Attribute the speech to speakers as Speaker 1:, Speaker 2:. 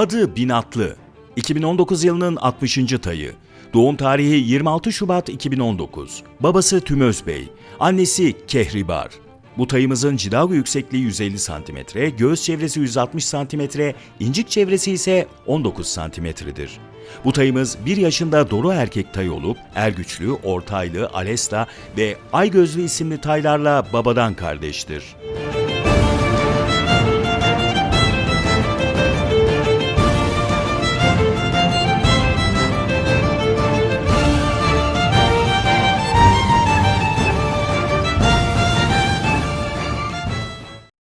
Speaker 1: Adı Binatlı. 2019 yılının 60. tayı. Doğum tarihi 26 Şubat 2019. Babası Tümöz Bey, annesi Kehribar. Bu tayımızın cilago yüksekliği 150 cm, göğüs çevresi 160 cm, incik çevresi ise 19 cm'dir. Bu tayımız 1 yaşında Doru erkek tay olup Ergüçlü, Ortaylı, Alesta ve Aygözlü isimli taylarla babadan kardeştir.